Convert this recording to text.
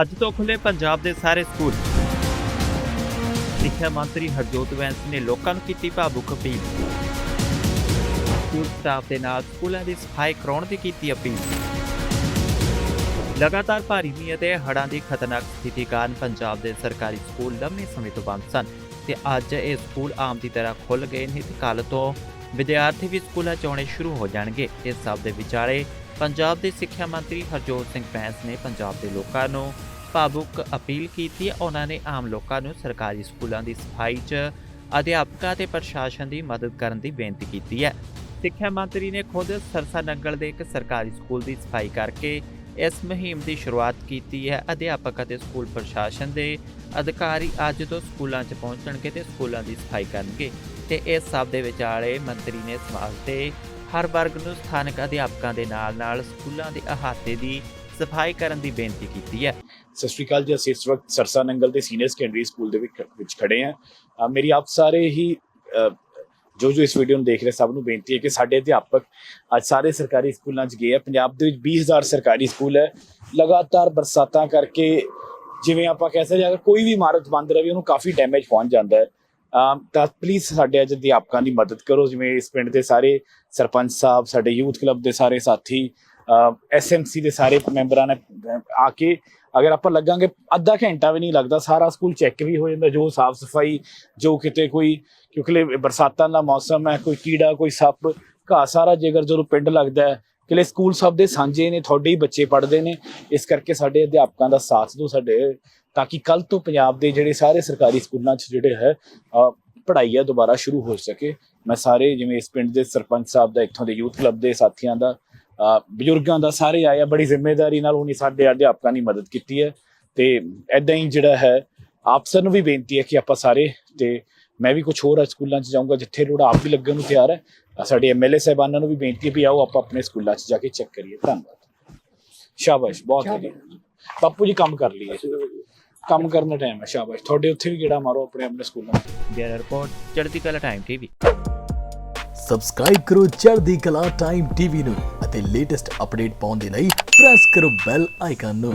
ਅੱਜ ਤੋਂ ਖੁੱਲੇ ਪੰਜਾਬ ਦੇ ਸਾਰੇ ਸਕੂਲ। ਸਿੱਖਿਆ ਮੰਤਰੀ ਹਰਜੋਤ ਵੈਂਸ ਨੇ ਲੋਕਾਂ ਨੂੰ ਕੀਤੀ ਭਾਵੁਕ ਅਪੀਲ। ਸਕੂਲ ਸਟਾਫ ਦੇ ਨਾਲ ਸਕੂਲਾਂ ਦੀ ਸਫ਼ਾਈ ਕਰਾਉਣ ਦੀ ਕੀਤੀ ਅਪੀਲ। ਲਗਾਤਾਰ ਭਾਰੀ ਮੀਂਹ ਅਤੇ ਹੜ੍ਹਾਂ ਦੀ ਖਤਰਨਾਕ ਸਥਿਤੀ ਕਾਰਨ ਪੰਜਾਬ ਦੇ ਸਰਕਾਰੀ ਸਕੂਲ ਲੰਮੇ ਸਮੇਂ ਤੋਂ ਬੰਦ ਸਨ ਤੇ ਅੱਜ ਇਹ ਸਕੂਲ ਆਮ ਦੀ ਤਰ੍ਹਾਂ ਖੁੱਲ ਗਏ ਨੇ ਤੇ ਕੱਲ ਤੋਂ ਵਿਦਿਆਰਥੀ ਵੀ ਸਕੂਲਾਂ 'ਚ ਆਉਣੇ ਸ਼ੁਰੂ ਹੋ ਜਾਣਗੇ। ਇਸ ਸਭ ਦੇ ਵਿਚਾਲੇ ਪੰਜਾਬ ਦੇ ਸਿੱਖਿਆ ਮੰਤਰੀ ਹਰਜੋਤ ਸਿੰਘ ਬੈਂਸ ਨੇ ਪੰਜਾਬ ਦੇ ਲੋਕਾਂ ਨੂੰ ਭਾਵੁਕ ਅਪੀਲ ਕੀਤੀ। ਹੈ ਉਹਨਾਂ ਨੇ ਆਮ ਲੋਕਾਂ ਨੂੰ ਸਰਕਾਰੀ ਸਕੂਲਾਂ ਦੀ ਸਫ਼ਾਈ 'ਚ ਅਧਿਆਪਕਾਂ ਤੇ ਪ੍ਰਸ਼ਾਸਨ ਦੀ ਮਦਦ ਕਰਨ ਦੀ ਬੇਨਤੀ ਕੀਤੀ ਹੈ। ਸਿੱਖਿਆ ਮੰਤਰੀ ਨੇ ਖੁਦ ਸਰਸਾ ਨੰਗਲ ਦੇ ਇੱਕ ਸਰਕਾਰੀ ਸਕੂਲ ਦੀ ਸਫ਼ਾਈ ਕਰਕੇ ਇਸ ਮੁਹਿੰਮ ਦੀ ਸ਼ੁਰੂਆਤ ਕੀਤੀ ਹੈ। ਅਧਿਆਪਕ ਅਤੇ ਸਕੂਲ ਪ੍ਰਸ਼ਾਸਨ ਦੇ ਅਧਿਕਾਰੀ ਅੱਜ ਤੋਂ ਸਕੂਲਾਂ 'ਚ ਪਹੁੰਚਣਗੇ ਤੇ ਸਕੂਲਾਂ ਦੀ ਸਫ਼ਾਈ ਕਰਨਗੇ ਤੇ ਇਸ ਸਭ ਦੇ ਵਿਚਾਲੇ ਮੰਤਰੀ ਨੇ ਸਮਾਜ ਦੇ ਹਰ ਵਰਗ ਨੂੰ ਸਥਾਨਕ ਅਧਿਆਪਕਾਂ ਦੇ ਨਾਲ-ਨਾਲ ਸਕੂਲਾਂ ਦੇ ਅਹਾਤੇ ਦੀ ਸਫ਼ਾਈ ਕਰਨ ਦੀ ਬੇਨਤੀ ਕੀਤੀ ਹੈ। ਸਤਿ ਸ਼੍ਰੀ ਅਕਾਲ ਜੀ ਅਸੀਂ ਇਸ ਵਕਤ ਸਰਸਾ ਨੰਗਲ ਦੇ ਸੀਨੀਅਰ ਸੈਕੰਡਰੀ ਸਕੂਲ ਦੇ ਵਿੱਚ ਖੜੇ ਹਾਂ। ਮੇਰੀ ਆਪ ਸਾਰੇ ਹੀ ਅਹ, ਜੋ ਜੋ ਇਸ ਵੀਡੀਓ ਨੂੰ ਦੇਖ ਰਹੇ ਸਭ ਨੂੰ ਬੇਨਤੀ ਹੈ ਕਿ ਸਾਡੇ ਅਧਿਆਪਕ ਅੱਜ ਸਾਰੇ ਸਰਕਾਰੀ ਸਕੂਲਾਂ 'ਚ ਗਏ ਆ। ਪੰਜਾਬ ਦੇ ਵਿੱਚ 20000 ਸਰਕਾਰੀ ਸਕੂਲ ਹੈ। ਲਗਾਤਾਰ ਬਰਸਾਤਾਂ ਕਰਕੇ ਜਿਵੇਂ ਆਪਾਂ ਕਹਿ ਸਕਦੇ ਹਾਂ ਕੋਈ ਵੀ ਇਮਾਰਤ ਬੰਦ ਰਹੇ ਉਹਨੂੰ ਕਾਫੀ ਡੈਮੇਜ ਪਹੁੰਚ ਜਾਂਦਾ ਹੈ। ਤਾਂ ਪਲੀਜ਼ ਸਾਡੇ ਅੱਜ ਅਧਿਆਪਕਾਂ ਦੀ ਮਦਦ ਕਰੋ, ਜਿਵੇਂ ਇਸ ਪਿੰਡ ਦੇ ਸਾਰੇ ਸਰਪੰਚ ਸਾਹਿਬ, ਸਾਡੇ ਯੂਥ ਕਲੱਬ ਦੇ ਸਾਰੇ ਸਾਥੀ ਐਸਐਮਸੀ ਦੇ ਸਾਰੇ ਮੈਂਬਰਾਂ ਨੇ ਆ ਕੇ ਅਗਰ ਆਪਾਂ ਲੱਗਾਂਗੇ, ਅੱਧਾ ਘੰਟਾ ਵੀ ਨਹੀਂ ਲੱਗਦਾ, ਸਾਰਾ ਸਕੂਲ ਚੈੱਕ ਵੀ ਹੋ ਜਾਂਦਾ, ਜੋ ਸਾਫ਼ ਸਫ਼ਾਈ, ਜੋ ਕਿਤੇ ਕੋਈ, ਕਿਉਂਕਿ ਬਰਸਾਤਾਂ ਦਾ ਮੌਸਮ ਹੈ, ਕੋਈ ਕੀੜਾ, ਕੋਈ ਸੱਪ, ਘਾਹ ਸਾਰਾ ਜੇਕਰ ਜਦੋਂ ਪਿੰਡ ਲੱਗਦਾ ਕਿਲੇ ਸਕੂਲ ਸਭ ਦੇ ਸਾਂਝੇ ਨੇ, ਤੁਹਾਡੇ ਹੀ ਬੱਚੇ ਪੜ੍ਹਦੇ ਨੇ। ਇਸ ਕਰਕੇ ਸਾਡੇ ਅਧਿਆਪਕਾਂ ਦਾ ਸਾਥ ਦਿਓ ਸਾਡੇ, ਤਾਂ ਕਿ ਕੱਲ ਤੋਂ ਪੰਜਾਬ ਦੇ ਜਿਹੜੇ ਸਾਰੇ ਸਰਕਾਰੀ ਸਕੂਲਾਂ 'ਚ ਜਿਹੜੇ ਹੈ ਪੜ੍ਹਾਈ ਆ ਦੁਬਾਰਾ ਸ਼ੁਰੂ ਹੋ ਸਕੇ। ਮੈਂ ਸਾਰੇ ਜਿਵੇਂ ਇਸ ਪਿੰਡ ਦੇ ਸਰਪੰਚ ਸਾਹਿਬ ਦਾ, ਇੱਥੋਂ ਦੇ ਯੂਥ ਕਲੱਬ ਦੇ ਸਾਥੀਆਂ ਦਾ ਬਜ਼ੁਰਗਾਂ ਦਾ ਸਾਰੇ ਆਏ ਆ ਬੜੀ ਜ਼ਿੰਮੇਵਾਰੀ ਨਾਲ ਉਹਨੇ ਸਾਡੇ ਅਧਿਆਪਕਾਂ ਦੀ ਮਦਦ ਕੀਤੀ ਹੈ। ਤੇ ਐਦਾਂ ਹੀ ਜਿਹੜਾ ਹੈ, ਆਪ ਸਰ ਨੂੰ ਵੀ ਬੇਨਤੀ ਹੈ ਕਿ ਆਪਾਂ ਸਾਰੇ ਤੇ ਮੈਂ ਵੀ ਕੁਝ ਹੋਰ ਸਕੂਲਾਂ 'ਚ ਜਾਊਂਗਾ ਜਿੱਥੇ ਲੋੜ ਆਪ ਵੀ ਲੱਗਣ ਨੂੰ ਤਿਆਰ ਹੈ। ਸਾਡੇ ਐਮਐਲਏ ਸਾਹਿਬਾਨਾਂ ਨੂੰ ਵੀ ਬੇਨਤੀ ਹੈ ਵੀ ਆਓ ਆਪਾਂ ਆਪਣੇ ਸਕੂਲਾਂ 'ਚ ਜਾ ਕੇ ਚੈੱਕ ਕਰੀਏ। ਧੰਨਵਾਦ। ਸ਼ਾਬਾਸ਼ ਬਹੁਤ ਵਧੀਆ। ਬਾਪੂ ਜੀ ਕੰਮ ਕਰ ਲਈਏ। ਕੰਮ ਕਰਨ ਦਾ ਟਾਈਮ ਹੈ ਸ਼ਾਬਾਸ਼। ਤੁਹਾਡੇ ਉੱਥੇ ਵੀ ਗੇੜਾ ਮਾਰੋ ਆਪਣੇ ਆਪਣੇ ਸਕੂਲਾਂ 'ਚ। ਬਿਊਰੋ ਰਿਪੋਰਟ ਚੜ੍ਹਦੀ ਕਲਾ ਟਾਈਮ ਟੀਵੀ ਸਬਸਕ੍ਰਾਈਬ ਕਰੋ ਚੜ੍ਹਦੀ ਕਲਾ ਟਾਈਮ ਟੀਵੀ ਨੂੰ ਅਤੇ ਲੇਟੈਸਟ ਅਪਡੇਟ ਪਾਉਣ ਦੇ ਲਈ ਪ੍ਰੈਸ ਕਰੋ ਬੈਲ ਆਈਕਨ ਨੂੰ।